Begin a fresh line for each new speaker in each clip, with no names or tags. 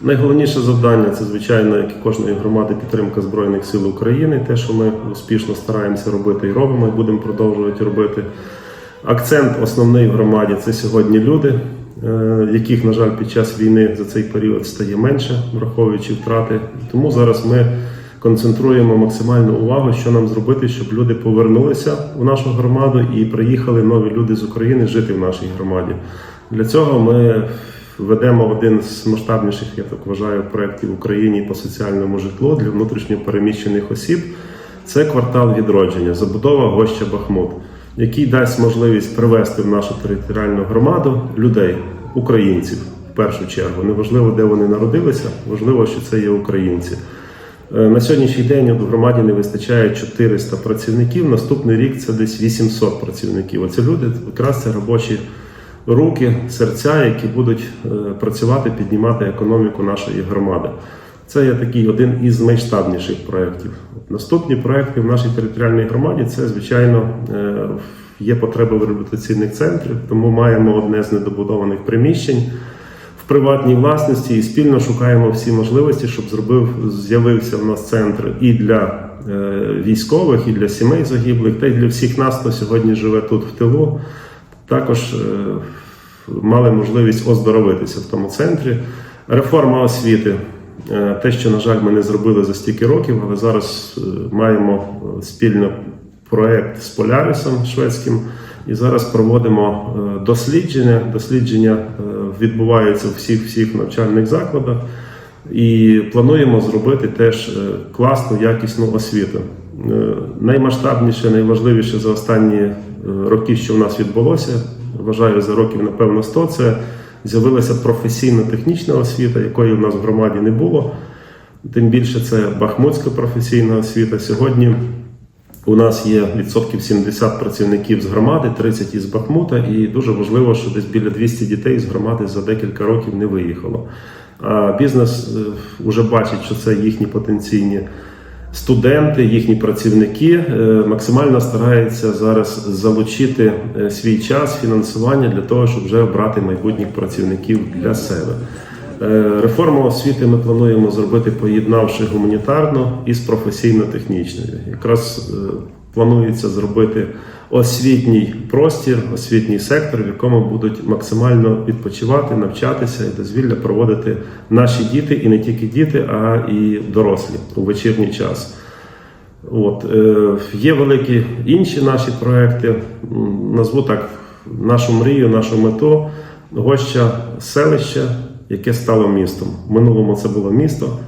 Найголовніше завдання це, звичайно, як і кожної громади, підтримка Збройних сил України. Те, що ми успішно стараємося робити і робимо, і будемо продовжувати робити. Акцент основний в громаді це сьогодні люди, е, яких, на жаль, під час війни за цей період стає менше, враховуючи втрати. Тому зараз ми концентруємо максимальну увагу, що нам зробити, щоб люди повернулися в нашу громаду і приїхали нові люди з України жити в нашій громаді. Для цього ми ведемо один з масштабніших, я так вважаю, проєктів в Україні по соціальному житлу для внутрішньопереміщених осіб. Це квартал відродження, забудова Гоща Бахмут, який дасть можливість привести в нашу територіальну громаду людей, українців в першу чергу. Неважливо, де вони народилися, важливо, що це є українці. Е, На сьогоднішній день в громаді не вистачає 400 працівників. Наступний рік це десь 800 працівників. Оце люди якраз це робочі руки, серця, які будуть е, працювати, піднімати економіку нашої громади. Це є такий один із найштабніших проєктів. Наступні проекти в нашій територіальній громаді це, звичайно, е, є потреба в реабілітаційних центрів, тому маємо одне з недобудованих приміщень в приватній власності і спільно шукаємо всі можливості, щоб зробив з'явився в нас центр і для е, військових, і для сімей загиблих, та й для всіх нас, хто сьогодні живе тут в тилу. Також е, мали можливість оздоровитися в тому центрі. Реформа освіти. Е, Те, що, на жаль, ми не зробили за стільки років, але зараз е, маємо спільно проект з Полярисом шведським. І зараз проводимо дослідження. Дослідження відбуваються в всіх всіх навчальних закладах, і плануємо зробити теж класну, якісну освіту. Наймасштабніше, найважливіше за останні роки, що в нас відбулося, вважаю за років, напевно, 100, це з'явилася професійно-технічна освіта, якої в нас в громаді не було. Тим більше це Бахмутська професійна освіта. Сьогодні у нас є відсотків 70 працівників з громади, 30 із Бахмута, і дуже важливо, що десь біля 200 дітей з громади за декілька років не виїхало. А бізнес вже бачить, що це їхні потенційні студенти, їхні працівники е, максимально стараються зараз залучити е, свій час, фінансування для того, щоб вже обрати майбутніх працівників для себе. Е, Реформу освіти ми плануємо зробити, поєднавши гуманітарну із професійно-технічною. Якраз планується зробити освітній простір, освітній сектор, в якому будуть максимально відпочивати, навчатися і дозвілля проводити наші діти, і не тільки діти, а і дорослі у вечірній час. От, е, є великі інші наші проекти. Назву так нашу мрію, нашу мету гоща селища, яке стало містом. В минулому це було місто,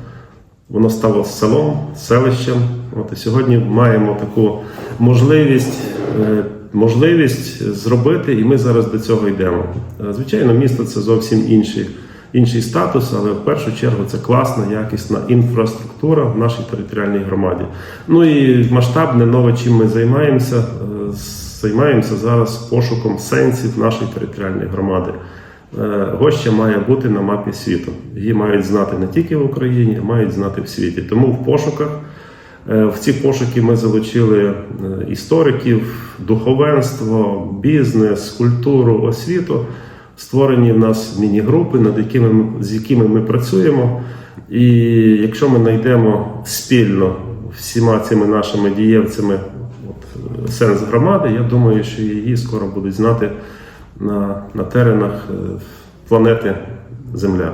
воно стало селом, селищем. От і сьогодні маємо таку можливість, е, можливість зробити, і ми зараз до цього йдемо. Е, Звичайно, місто це зовсім інший, інший статус, але в першу чергу це класна, якісна інфраструктура в нашій територіальній громаді. Ну і масштабне нове, чим ми займаємося. е, Займаємося зараз пошуком сенсів нашої територіальної громади. Е, Гоща має бути на мапі світу. Її мають знати не тільки в Україні, а мають знати в світі. Тому в пошуках е, в ці пошуки ми залучили е, істориків, духовенство, бізнес, культуру, освіту. Створені в нас міні-групи, над якими ми, з якими ми працюємо. І якщо ми знайдемо спільно всіма цими нашими дієвцями от, сенс громади, я думаю, що її скоро будуть знати на, на теренах е, планети Земля.